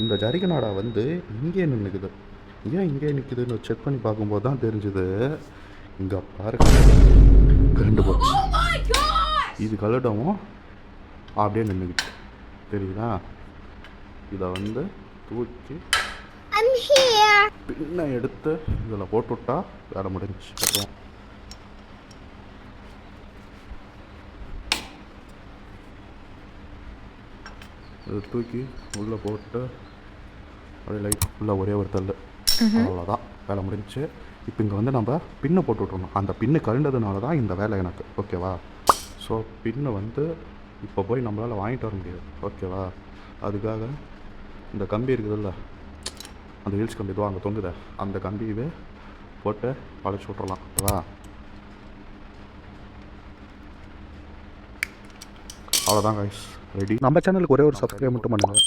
இந்த ஜரிகநாடா வந்து இங்கே நின்றுக்குது ஏன் இங்கே நிற்குதுன்னு செக் பண்ணி பார்க்கும்போது தான் தெரிஞ்சுது. இங்கே பாருங்க. கரண்ட் போச்சு. Oh! இது கலடவும் அப்படியே நின்றுக்கிட்டு தெரியுதா? இதை வந்து தூக்கி I'm here. பின்ன எடுத்து இதில் போட்டுவிட்டா வேலை முடிஞ்சுச்சு. அப்புறம் தூக்கி உள்ளே போட்டு அப்படியே லைட் ஃபுல்லாக ஒரே ஒரு தள்ளு. அவ்வளோதான் வேலை முடிஞ்சுச்சு. இப்போ இங்கே வந்து நம்ம பின்னை போட்டு விட்றணும் அந்த பின்னு கருண்டதுனால தான் இந்த வேலை எனக்கு. ஓகேவா ஸோ பின்னை வந்து இப்போ போய் நம்மளால் வாங்கிட்டு வர முடியாது. ஓகேவா அதுக்காக இந்த கம்பி இருக்குதுல்ல? அந்த ஹில்ஸ் கம்பி இதுவும் அங்கே தொங்குதே. அந்த கம்பியவே போட்டு வளைச்சி விட்றலாம் ஓகேவா அவ்வளோதான் கைஸ் ரெடி நம்ம சேனலுக்கு ஒரே ஒரு சப்ஸ்கிரைப் மட்டும் பண்ணுங்கள்